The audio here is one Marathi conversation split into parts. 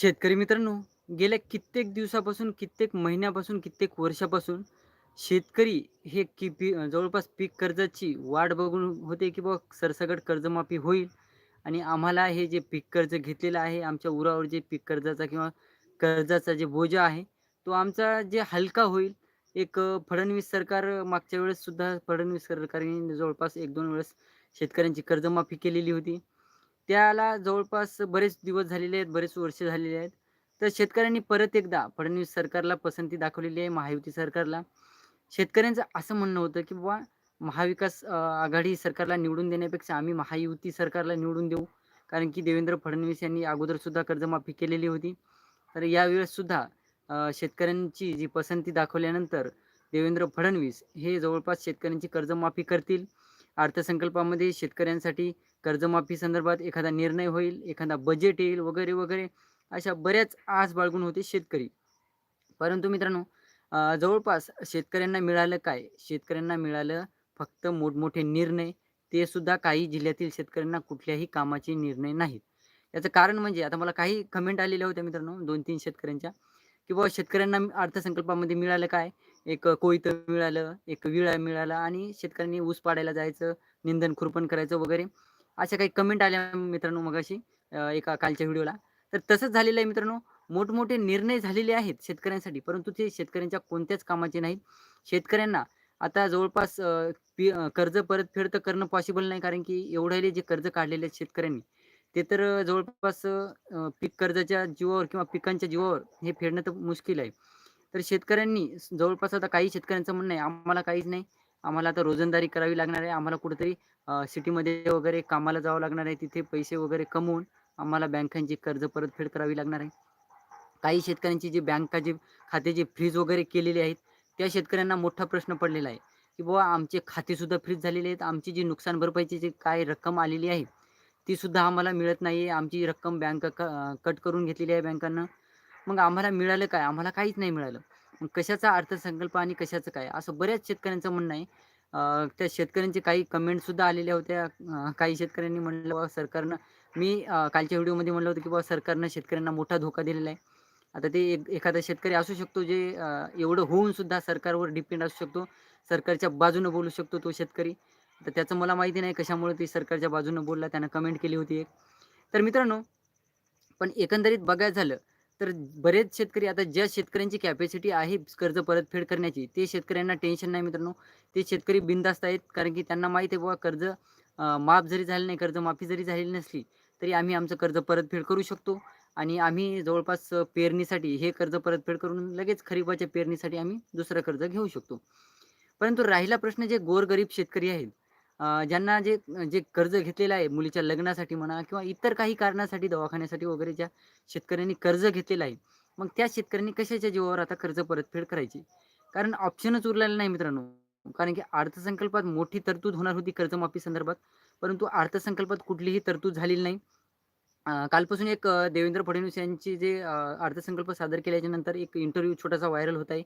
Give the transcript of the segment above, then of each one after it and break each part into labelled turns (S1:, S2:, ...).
S1: शेतकरी मित्रांनो, गेल्या कित्येक दिवसापासून, कित्येक महिन्यापासून, कित्येक वर्षापासून शेतकरी हे की पी जवळपास पीक कर्जाची वाट बघून होते, की बाबा सरसकट कर्जमाफी होईल आणि आम्हाला हे जे पीक कर्ज घेतलेलं आहे, आमच्या उरावर जे पीक कर्जाचा किंवा कर्जाचा जे बोजा आहे, तो आमचा जे हलका होईल. एक फडणवीस सरकार मागच्या वेळेस सुद्धा फडणवीस सरकारने जवळपास 1-2 वेळेस शेतकऱ्यांची कर्जमाफी केलेली होती. त्याला जवळपास बरेच दिवस झालेले आहेत, बरेच वर्ष झालेले आहेत. तर शेतकऱ्यांनी परत एकदा फडणवीस सरकारला पसंती दाखवलेली आहे, महायुती सरकारला. शेतकऱ्यांचं असं म्हणणं होतं, की बाबा महाविकास आघाडी सरकारला निवडून देण्यापेक्षा आम्ही महायुती सरकारला निवडून देऊ. कारण की देवेंद्र फडणवीस यांनी अगोदर सुद्धा कर्जमाफी केलेली होती. तर यावेळेस सुद्धा शेतकऱ्यांची जी पसंती दाखवल्यानंतर देवेंद्र फडणवीस हे जवळपास शेतकऱ्यांची कर्जमाफी करतील. अर्थसंकल्पामध्ये शेतकऱ्यांसाठी कर्जमाफी संदर्भात एखादा निर्णय होईल, एखादा बजेट येईल वगैरे, वगैरे अशा बऱ्याच आस बाळगून होते शेतकरी. परंतु मित्रांनो जवळपास शेतकऱ्यांना मिळालं काय? शेतकऱ्यांना मिळालं फक्त मोठमोठे निर्णय. ते सुद्धा काही जिल्ह्यातील शेतकऱ्यांना कुठल्याही कामाचे निर्णय नाहीत. याचं कारण म्हणजे आता मला काही कमेंट आलेल्या होत्या मित्रांनो 2-3 शेतकऱ्यांच्या, की बाबा शेतकऱ्यांना अर्थसंकल्पामध्ये मिळालं काय? एक कोयत कोयतं मिळालं, एक विळा मिळाला आणि शेतकऱ्यांनी ऊस पाडायला जायचं, निंदण खुरपण करायचं वगैरे. अशा काही कमेंट आल्या मित्रांनो मगाशी एका कालच्या व्हिडिओला. तर तसंच झालेलं आहे मित्रांनो. मोठमोठे निर्णय झालेले आहेत शेतकऱ्यांसाठी, परंतु ते शेतकऱ्यांच्या कोणत्याच कामाचे नाहीत. शेतकऱ्यांना आता जवळपास कर्ज परतफेड तर करणं पॉसिबल नाही, कारण की एवढ्याले जे कर्ज काढलेले आहेत शेतकऱ्यांनी, ते तर जवळपास पीक कर्जाच्या जीवावर किंवा पिकांच्या जीवावर हे फेडणं तर मुश्किल आहे. तर शेतकऱ्यांनी जवळपास आता काही शेतकऱ्यांचं म्हणणं आहे, आम्हाला काहीच नाही. आम्हाला आता रोजंदारी करावी लागणार आहे. आम्हाला कुठेतरी सिटीमध्ये वगैरे कामाला जावं लागणार आहे. तिथे पैसे वगैरे कमवून आम्हाला बँकांची कर्ज परतफेड करावी लागणार आहे. काही शेतकऱ्यांची जी बँकाचे खात्याचे फ्रीज वगैरे केलेले आहेत, त्या शेतकऱ्यांना मोठा प्रश्न पडलेला आहे, की बाबा आमचे खातेसुद्धा फ्रीज झालेले आहेत. आमची जी नुकसान भरपाईची जी काय रक्कम आलेली आहे, ती सुद्धा आम्हाला मिळत नाही आहे. आमची रक्कम बँक कट करून घेतलेली आहे बँकांना मग आम्हाला मिळालं काय? आम्हाला काहीच नाही मिळालं. मग कशाचा अर्थसंकल्प आणि कशाचं काय? असं बऱ्याच शेतकऱ्यांचं म्हणणं आहे. त्या शेतकऱ्यांचे काही कमेंटसुद्धा आलेल्या होत्या. काही शेतकऱ्यांनी म्हणलं बाबा सरकारनं मी कालच्या व्हिडिओमध्ये म्हणलं होतं, की बाबा सरकारनं शेतकऱ्यांना मोठा धोका दिलेला आहे. आता ते एक एखादा शेतकरी असू शकतो, जे एवढं होऊन सुद्धा सरकारवर डिपेंड असू शकतो. सरकारच्या बाजूनं बोलू शकतो तो शेतकरी. तर त्याचं मला माहिती नाही कशामुळे ते सरकारच्या बाजूनं बोलला. त्यानं कमेंट केली होती एक. तर मित्रांनो, पण एकंदरीत बघायचं झालं, तर बरेच शेतकरी आता ज्या शेतकऱ्यांची कॅपॅसिटी आहे कर्ज परतफेड करण्याची, ते शेतकऱ्यांना टेन्शन नाही मित्रांनो. ते शेतकरी बिनधास्त आहेत. कारण की त्यांना माहीत आहे बाबा कर्ज माफ जरी झालं नाही, कर्जमाफी जरी झालेली नसली, तरी आम्ही आमचं कर्ज परतफेड करू शकतो आणि आम्ही जवळपास पेरणीसाठी हे कर्ज परतफेड करून लगेच खरीपाच्या पेरणीसाठी आम्ही दुसरं कर्ज घेऊ शकतो. परंतु राहिला प्रश्न जे गोरगरीब शेतकरी आहेत, ज्यांना जे जे कर्ज घेतलेलं आहे मुलीच्या लग्नासाठी म्हणा किंवा इतर काही कारणासाठी दवाखान्यासाठी वगैरे ज्या शेतकऱ्यांनी कर्ज घेतलेलं आहे. मग त्या शेतकऱ्यांनी कशाच्या जीवावर आता कर्ज परतफेड करायची? कारण ऑप्शनच उरलेला नाही मित्रांनो. कारण की अर्थसंकल्पात मोठी तरतूद होणार होती कर्जमाफी संदर्भात, परंतु अर्थसंकल्पात कुठलीही तरतूद झालेली नाही. कालपासून एक देवेंद्र फडणवीस यांची जे अर्थसंकल्प सादर केल्याच्यानंतर एक इंटरव्ह्यू छोटासा व्हायरल होत आहे,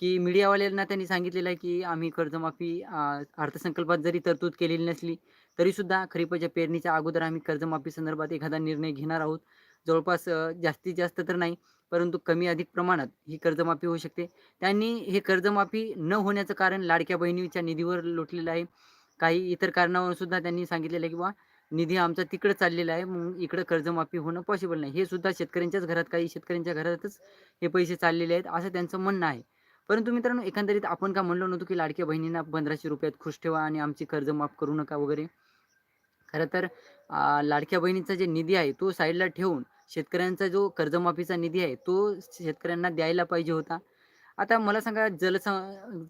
S1: की मीडियावाल्यांना त्यांनी सांगितलेलं आहे, की आम्ही कर्जमाफी अर्थसंकल्पात जरी तरतूद केलेली नसली, तरीसुद्धा खरीपाच्या पेरणीच्या अगोदर आम्ही कर्जमाफी संदर्भात एखादा निर्णय घेणार आहोत. जवळपास जास्तीत जास्त तर नाही, परंतु कमी अधिक प्रमाणात ही कर्जमाफी होऊ शकते. त्यांनी हे कर्जमाफी न होण्याचं कारण लाडक्या बहिणीच्या निधीवर लोटलेलं आहे. काही इतर कारणावर सुद्धा त्यांनी सांगितलेलं आहे, की निधी आमचा तिकडे चाललेला आहे, मग इकडं कर्जमाफी होणं पॉसिबल नाही." हे सुद्धा शेतकऱ्यांच्याच घरात, काही शेतकऱ्यांच्या घरातच हे पैसे चाललेले आहेत, असं त्यांचं म्हणणं आहे. परंतु मित्रांनो, एकंदरीत आपण का म्हणलो नव्हतो, की लाडक्या बहिणींना ₹1500त खुश ठेवा आणि आमची कर्ज माफ करू नका वगैरे. खरं तर लाडक्या बहिणीचा जे निधी आहे, तो साईडला ठेवून शेतकऱ्यांचा जो कर्जमाफीचा निधी आहे, तो शेतकऱ्यांना द्यायला पाहिजे होता. आता मला सांगा जलस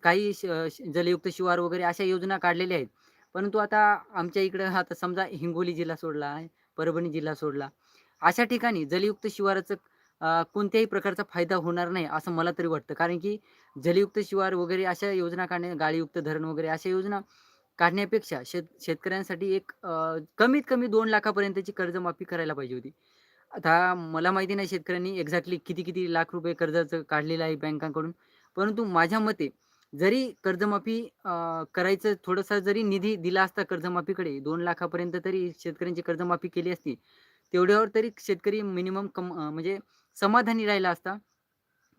S1: काही श जलयुक्त शिवार वगैरे अशा योजना काढलेल्या आहेत. परंतु आता आमच्या इकडं आता समजा हिंगोली जिल्हा सोडला, परभणी जिल्हा सोडला. अशा ठिकाणी जलयुक्त शिवाराचं कोणत्याही प्रकारचा फायदा होणार नाही, असं मला तरी वाटतं. कारण की जलयुक्त शिवार वगैरे अशा योजना काढणे, गाळयुक्त धरण वगैरे अशा योजना काढण्यापेक्षा शेत शेतकऱ्यांसाठी एक कमीत कमी दोन लाखापर्यंतची कर्जमाफी करायला पाहिजे होती. आता मला माहिती नाही शेतकऱ्यांनी एक्झॅक्टली किती-किती लाख रुपये कर्जाचं काढलेलं आहे बँकांकडून. परंतु माझ्या मते जरी कर्जमाफी करायचं थोडासा जरी निधी दिला असता कर्जमाफीकडे दोन लाखापर्यंत तरी शेतकऱ्यांची कर्जमाफी केली असती, तेवढ्यावर तरी शेतकरी मिनिमम कम म्हणजे समाधानी राहिला असता.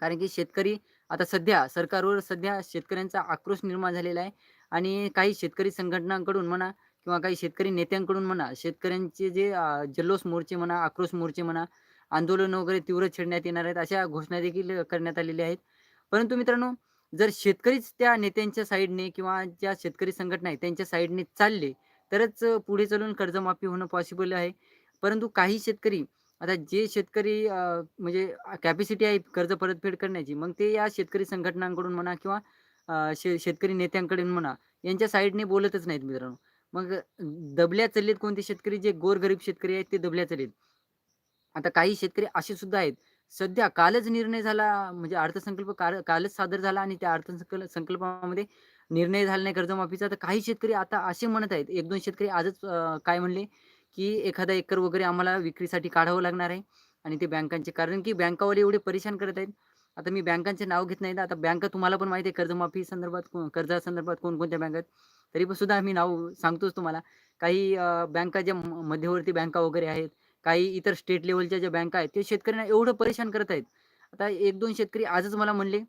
S1: कारण की शेतकरी आता सध्या सरकारवर सध्या शेतकऱ्यांचा आक्रोश निर्माण झालेला आहे आणि काही शेतकरी संघटनांकडून म्हणा किंवा काही शेतकरी नेत्यांकडून म्हणा, शेतकऱ्यांचे जे जल्लोष मोर्चे म्हणा, आक्रोश मोर्चे म्हणा, आंदोलन वगैरे तीव्र छेडण्यात येणार आहेत, अशा घोषणा देखील करण्यात आलेल्या आहेत. परंतु मित्रांनो, जर शेतकरीच त्या नेत्यांच्या साईडने किंवा ज्या शेतकरी संघटना आहेत त्यांच्या साईडने चालले, तरच पुढे चालून कर्जमाफी होणं पॉसिबल आहे. परंतु काही शेतकरी आता जे शेतकरी म्हणजे कॅपॅसिटी आहे कर्ज परतफेड करण्याची, मग ते या शेतकरी संघटनांकडून म्हणा किंवा शे शेतकरी नेत्यांकडून म्हणा, यांच्या साईडने बोलतच नाहीत मित्रांनो. मग दबल्या चल्लीत कोणते शेतकरी, जे गोरगरीब शेतकरी आहेत ते दबल्या चल्लीत आता काही शेतकरी असे सुद्धा आहेत. सध्या कालच निर्णय झाला म्हणजे अर्थसंकल्प काल कालच सादर झाला आणि त्या अर्थसंकल्प संकल्पामध्ये निर्णय झाला नाही कर्जमाफीचा. तर काही शेतकरी आता असे म्हणत आहेत, 1-2 शेतकरी आजच काय म्हणले, की एखादा एकर वगैरे आम्हाला विक्रीसाठी काढावं लागणार आहे आणि ते बँकांचे कारण की बँकावाले एवढे परेशान करत आहेत. आता मी बँकांचे नाव घेत नाही. आता बँका तुम्हाला पण माहिती आहे कर्जमाफी संदर्भात कर्जासंदर्भात कोणकोणत्या बँका आहेत. तरी पण सुद्धा मी नाव सांगतोच तुम्हाला. काही बँका ज्या मध्यवर्ती बँका वगैरे आहेत, काही इतर स्टेट लेवलच्या ज्या बँका आहेत, ते शेतकऱ्यांना एवढं परेशान करत आहेत. आता 1-2 शेतकरी आजच मला म्हणले,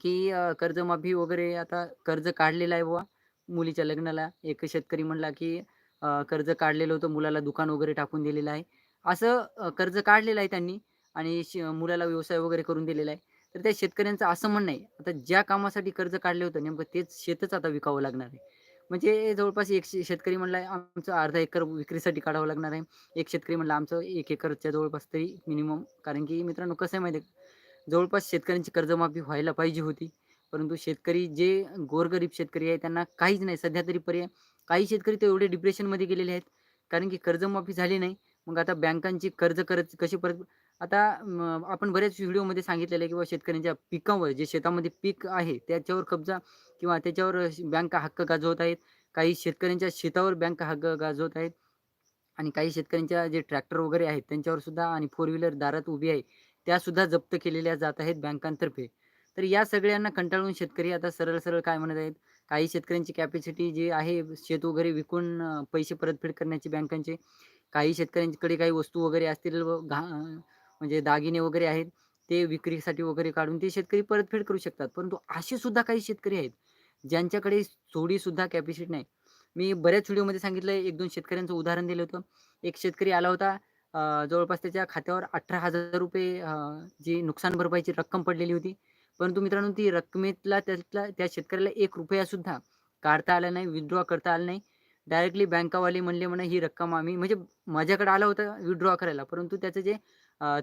S1: की कर्जमाफी वगैरे आता कर्ज काढलेलं आहे बुवा मुलीच्या लग्नाला. एक शेतकरी म्हणला, की अ, कर्ज काढलेलं होतं, मुलाला दुकान वगैरे टाकून दिलेलं आहे. असं अ, कर्ज काढलेलं आहे त्यांनी आणि श मुलाला व्यवसाय वगैरे करून दिलेला आहे. तर त्या शेतकऱ्यांचं असं म्हणणं आहे, आता ज्या कामासाठी कर्ज काढलं होतं नेमकं तेच शेतच आता विकावं लागणार आहे. म्हणजे जवळपास एक शे शेतकरी म्हणला, आमचं अर्धा एकर विक्रीसाठी काढावं लागणार आहे. एक शेतकरी म्हणला, आमचं 1 एकरच्या जवळपास तरी मिनिमम कारण की मित्रांनो कसं आहे माहिती आहे का, जवळपास शेतकऱ्यांची कर्जमाफी व्हायला पाहिजे होती. परंतु शेतकरी जे गोरगरीब शेतकरी आहे त्यांना काहीच नाही सध्या तरी पर्याय. काही शेतकरी तर एवढे डिप्रेशनमध्ये गेलेले आहेत, कारण की कर्जमाफी झाली नाही. मग आता बँकांची कर्ज करत कशी परत आता आपण बऱ्याच व्हिडिओमध्ये सांगितलेलं आहे, किंवा शेतकऱ्यांच्या पिकावर जे शेतामध्ये पीक आहे त्याच्यावर कब्जा किंवा त्याच्यावर बँका हक्क गाजवत आहेत. काही शेतकऱ्यांच्या शेतावर बँका हक्क गाजवत आहेत आणि काही शेतकऱ्यांच्या जे ट्रॅक्टर वगैरे आहेत त्यांच्यावर सुद्धा आणि फोर व्हीलर दारात उभी आहे, त्यासुद्धा जप्त केलेल्या जात आहेत बँकांतर्फे. तर या सगळ्यांना कंटाळून शेतकरी आता सरळ-सरळ काय म्हणत आहेत, काही शेतकऱ्यांची कॅपॅसिटी जी आहे शेत वगैरे विकून पैसे परतफेड करण्याची बँकांचे. काही शेतकऱ्यांकडे काही वस्तू वगैरे असतील घा म्हणजे दागिने वगैरे आहेत, ते विक्रीसाठी वगैरे काढून ते शेतकरी परतफेड करू शकतात. परंतु असे सुद्धा काही शेतकरी आहेत, ज्यांच्याकडे थोडीसुद्धा कॅपॅसिटी नाही. मी बऱ्याच व्हिडिओमध्ये सांगितलं एक दोन शेतकऱ्यांचं उदाहरण दिलं होतं. एक शेतकरी आला होता जवळपास त्याच्या खात्यावर अठरा हजार रुपये जी नुकसान भरपाईची रक्कम पडलेली होती. परंतु मित्रांनो ती रकमेतला त्यातला त्या शेतकऱ्याला ₹1 सुद्धा काढता आला नाही, विथड्रॉ करता आला नाही. डायरेक्टली बँकावाले म्हणले म्हणा ही रक्कम आम्ही म्हणजे माझ्याकडे आला होता विथड्रॉ करायला, परंतु त्याचे जे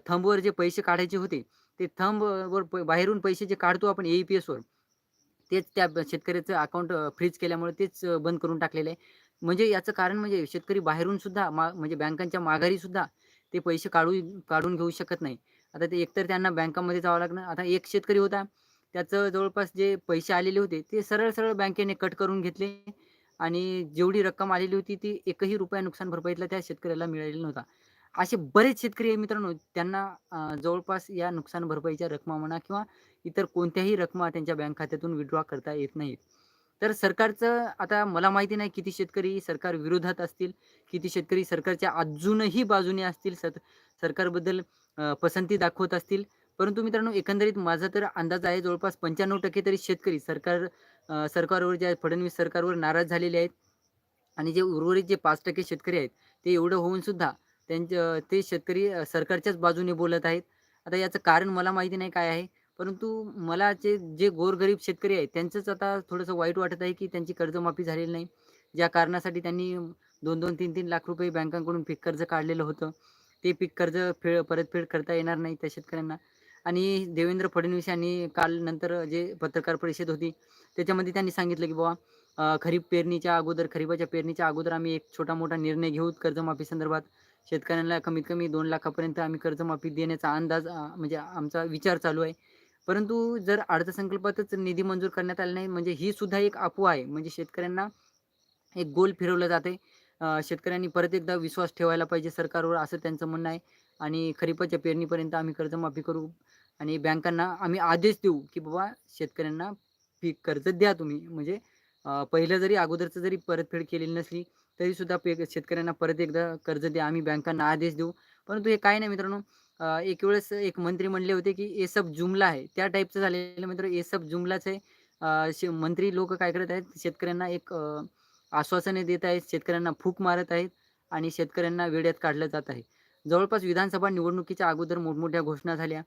S1: थंबवर जे पैसे काढायचे होते, ते थंबवर प बाहेरून पैसे जे काढतो आपण ए-ई-पी-एसवर, तेच त्या शेतकऱ्याचं अकाउंट फ्रीज केल्यामुळे तेच बंद करून टाकलेलं आहे. म्हणजे याचं कारण म्हणजे शेतकरी बाहेरून सुद्धा मा म्हणजे बँकांच्या माघारी सुद्धा ते पैसे काढू काढून घेऊ शकत नाही. आता ते एकतर त्यांना बँकामध्ये जावं लागणार. आता एक शेतकरी होता, त्याचं जवळपास जे पैसे आलेले होते, ते सरळ-सरळ बँकेने कट करून घेतले आणि जेवढी रक्कम आलेली होती, ती एकही रुपया नुकसान भरपाईतला त्या शेतकऱ्याला मिळालेला नव्हता. असे बरेच शेतकरी आहे मित्रांनो, त्यांना जवळपास या नुकसान भरपाईच्या रकमा म्हणा किंवा इतर कोणत्याही रकमा त्यांच्या बँक खात्यातून विड्रॉ करता येत नाहीत. तर सरकारचं आता मला माहिती नाही किती शेतकरी सरकार विरोधात असतील, किती शेतकरी सरकारच्या अजूनही बाजूने असतील, सर सरकारबद्दल पसंती दाखवत असतील. परंतु मित्रांनो, एकंदरीत माझा तर अंदाज आहे जवळपास 95% तरी शेतकरी सरकार सरकारवर जे आहे फडणवीस सरकारवर नाराज झालेले आहेत आणि जे उर्वरित जे पाच टक्के शेतकरी आहेत, ते एवढं होऊन सुद्धा त्यांच्या ते शेतकरी सरकारच्याच बाजूने बोलत आहेत. आता याचं कारण मला माहिती नाही काय आहे. परंतु मला जे जे गोरगरीब शेतकरी आहेत, त्यांचंच आता थोडंसं वाईट वाटत आहे, की त्यांची कर्जमाफी झालेली नाही. ज्या कारणासाठी त्यांनी 2-2, 3-3 लाख रुपये बँकांकडून पीक कर्ज काढलेलं होतं. ते पीक कर्ज फेड परतफेड करता येणार नाही त्या शेतकऱ्यांना. आणि देवेंद्र फडणवीस यांनी काल नंतर जे पत्रकार परिषद होती, त्याच्यामध्ये त्यांनी सांगितलं, की बाबा खरीप पेरणीच्या अगोदर खरीपाच्या पेरणीच्या अगोदर आम्ही एक छोटा-मोठा निर्णय घेऊ कर्जमाफी संदर्भात. शेतकऱ्यांना कमीत कमी दोन लाखापर्यंत आम्ही कर्जमाफी देण्याचा अंदाज म्हणजे आमचा विचार चालू आहे. परंतु जर अर्थसंकल्पातच निधी मंजूर करण्यात आला नाही, म्हणजे ही सुद्धा एक अफवा आहे. म्हणजे शेतकऱ्यांना एक गोल फिरवलं जाते शेतकऱ्यांनी परत एकदा विश्वास ठेवायला पाहिजे सरकारवर असं त्यांचं म्हणणं आहे. आणि खरीपाच्या पेरणीपर्यंत आम्ही कर्जमाफी करू आणि बँकांना आम्ही आदेश देऊ, की बाबा शेतकऱ्यांना पीक कर्ज द्या तुम्ही. म्हणजे पहिलं जरी अगोदरचं जरी परतफेड केलेली नसली, तरीसुद्धा पे शेतकऱ्यांना परत एकदा कर्ज द्या. आम्ही बँकांना आदेश देऊ. परंतु हे काय नाही मित्रांनो एक वेळेस एक मंत्री म्हणले होते की ये सब जुमला आहे. त्या टाईपचं झालेलं मित्र ये सब जुमलाच आहे. शे मंत्री लोक काय करत आहेत शेतकऱ्यांना एक आश्वासने देत आहेत शेतकऱ्यांना फूक मारत आहेत आणि शेतकऱ्यांना वेड्यात काढलं जात आहे. जवळपास विधानसभा निवडणुकीच्या अगोदर मोठमोठ्या घोषणा झाल्या.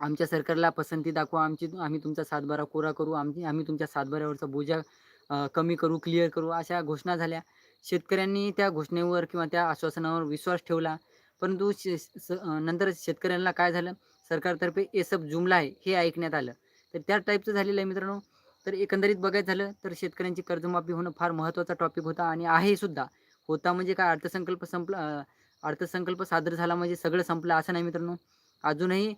S1: आमच्या सरकारला पसंती दाखवा आमची आम्ही तुमचा सातबारा कोरा करू आमची आम्ही तुमच्या सातबाऱ्यावरचा बोजा कमी करू क्लिअर करू अशा घोषणा झाल्या. शेतकऱ्यांनी त्या घोषणेवर किंवा त्या आश्वासनावर विश्वास ठेवला. परंतु शे स नंतर शेतकऱ्यांना काय झालं? सरकारतर्फे ए सब जुमला आहे हे ऐकण्यात आलं. तर त्या टाईपचं झालेलं आहे मित्रांनो. तर एकंदरीत बघायचं झालं तर शेतकऱ्यांची कर्जमाफी होणं फार महत्त्वाचा टॉपिक होता आणि आहे सुद्धा. होता म्हणजे काय? अर्थसंकल्प संपला अर्थसंकल्प सादर झाला म्हणजे सगळं संपलं असं नाही मित्रांनो. अजूनही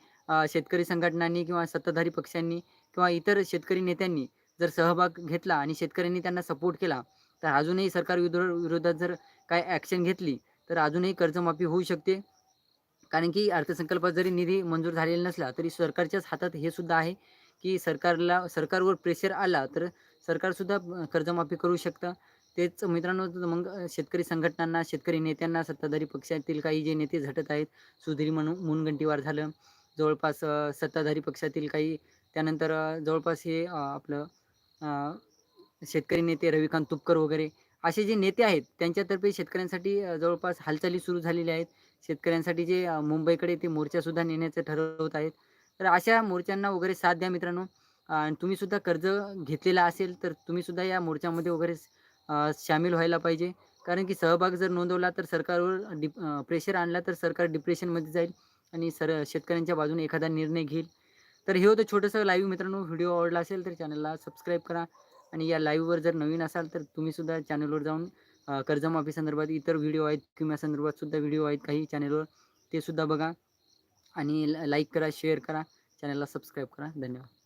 S1: शेतकरी संघटनांनी किंवा सत्ताधारी पक्षांनी किंवा इतर शेतकरी नेत्यांनी जर सहभाग घेतला आणि शेतकऱ्यांनी त्यांना सपोर्ट केला तर अजूनही सरकार विरोधात जर काय ॲक्शन घेतली तर अजूनही कर्जमाफी होऊ शकते. कारण की अर्थसंकल्पात जरी निधी मंजूर झालेला नसला तरी सरकारच्याच हातात हे सुद्धा आहे. की सरकारला सरकारवर प्रेशर आला तर सरकारसुद्धा कर्जमाफी करू शकतं. तेच मित्रांनो तर मग शेतकरी संघटनांना शेतकरी नेत्यांना सत्ताधारी पक्षातील काही जे नेते झटत आहेत सुधीर म्हणून मुनगंटीवार झालं. जवळपास सत्ताधारी पक्षातील काही त्यानंतर जवळपास हे आपलं शेतकरी नेते रविकांत तुपकर वगैरे असे जे नेते आहेत त्यांच्यातर्फे शेतकऱ्यांसाठी जवळपास हालचाली सुरू झालेल्या आहेत. शेतकऱ्यांसाठी जे मुंबईकडे ते मोर्चासुद्धा नेण्याचं ठरवत आहेत. तर अशा मोर्चांना वगैरे साथ द्या मित्रांनो. आणि तुम्ही सुद्धा कर्ज घेतलेला असेल तर तुम्ही सुद्धा या मोर्चामध्ये वगैरे सामील व्हायला पाहिजे. कारण की सहभाग जर नोंदवला तर सरकारवर डिप प्रेशर आणला तर सरकार डिप्रेशनमध्ये जाईल आणि सर शेतकऱ्यांच्या बाजूने एखादा निर्णय घेईल. तर हे होतं छोटंसं लाईव्ह मित्रांनो. व्हिडिओ आवडला असेल तर चॅनलला सबस्क्राईब करा. आणि या लाईव्हवर जर नवीन असाल तर तुम्हीसुद्धा चॅनलवर जाऊन कर्जमाफी संदर्भात इतर व्हिडिओ आहेत किंवा संदर्भात सुद्धा व्हिडिओ आहेत काही चॅनलवर ते सुद्धा बघा. आणि लाईक करा शेअर करा. चॅनलला सबस्क्राईब करा. धन्यवाद.